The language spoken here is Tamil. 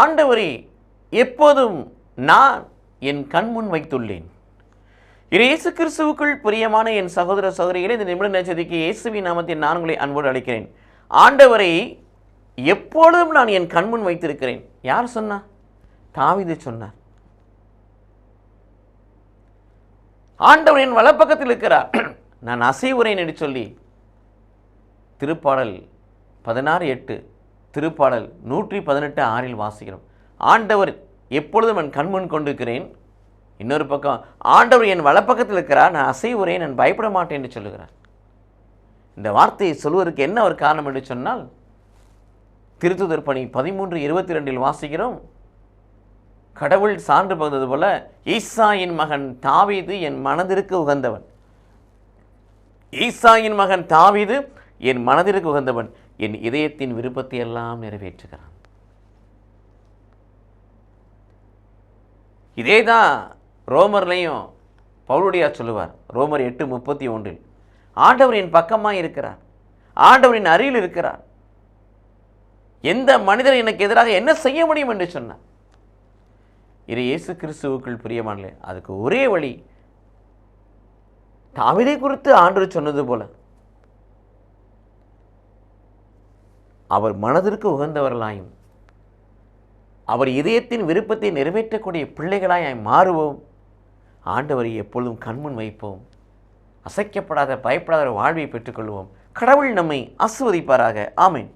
ஆண்டவரே எப்போதும் நான் என் கண்முன் வைத்துள்ளேன். இது இயேசு கிறிஸ்துவுக்குள் பிரியமான என் சகோதர சகோதரிகளை இந்த நிமிட நேச்சதிக்கு இயேசுவின் நாமத்தின் நான் உங்களை அன்போடு அழைக்கிறேன். ஆண்டவரை எப்பொழுதும் நான் என் கண்முன் வைத்திருக்கிறேன். யார் சொன்னா? தாவீது சொன்னார். ஆண்டவர் என் வலப்பக்கத்தில் இருக்கிறார். நான் அசைவுறேன் என்று சொல்லி திருப்பாடல் பதினாறு எட்டு திருப்பாடல் நூற்றி பதினெட்டு ஆறில் வாசிக்கிறோம். ஆண்டவர் எப்பொழுதும் என் கண்முன் கொண்டிருக்கிறேன். இன்னொரு பக்கம் ஆண்டவர் என் வலப்பக்கத்தில் இருக்கிறார் நான் அசைவுறேன் நான் பயப்பட மாட்டேன் என்று சொல்லுகிறார். இந்த வார்த்தையை சொல்வதற்கு என்ன ஒரு காரணம் என்று சொன்னால் திருத்துதர் பணி பதிமூன்று இருபத்தி ரெண்டில் வாசிக்கிறோம். கடவுள் சான்று பகுந்தது போல ஈசாயின் மகன் தாவீது என் மனதிற்கு உகந்தவன். ஈசாயின் மகன் தாவீது என் மனதிற்கு உகந்தவன். என் இதயத்தின் விருப்பத்தை எல்லாம் நிறைவேற்றுகிறான். இதே தான் ரோமர்லையும் பவுலுடையா சொல்லுவார் ரோமர் எட்டு முப்பத்தி ஒன்றில் ஆண்டவரின் பக்கமாக இருக்கிறார் ஆண்டவரின் அருகில் இருக்கிறார். எந்த மனிதர் எனக்கு எதிராக என்ன செய்ய முடியும்? என்று சொன்னார். இது இயேசு கிறிஸ்துவுக்குள் பிரியமானே அதுக்கு ஒரே வழி தாவிதை குறித்து ஆண்டு சொன்னது போல அவர் மனதிற்கு உகந்தவர்களாயும் அவர் இதயத்தின் விருப்பத்தை நிறைவேற்றக்கூடிய பிள்ளைகளாய் மாறுவோம். ஆண்டவரை எப்பொழுதும் கண்முன் வைப்போம். அசைக்கப்படாத பயப்படாத ஒரு வாழ்வை பெற்றுக்கொள்வோம். கடவுள் நம்மை ஆசுவதிப்பாராக ஆமீன்.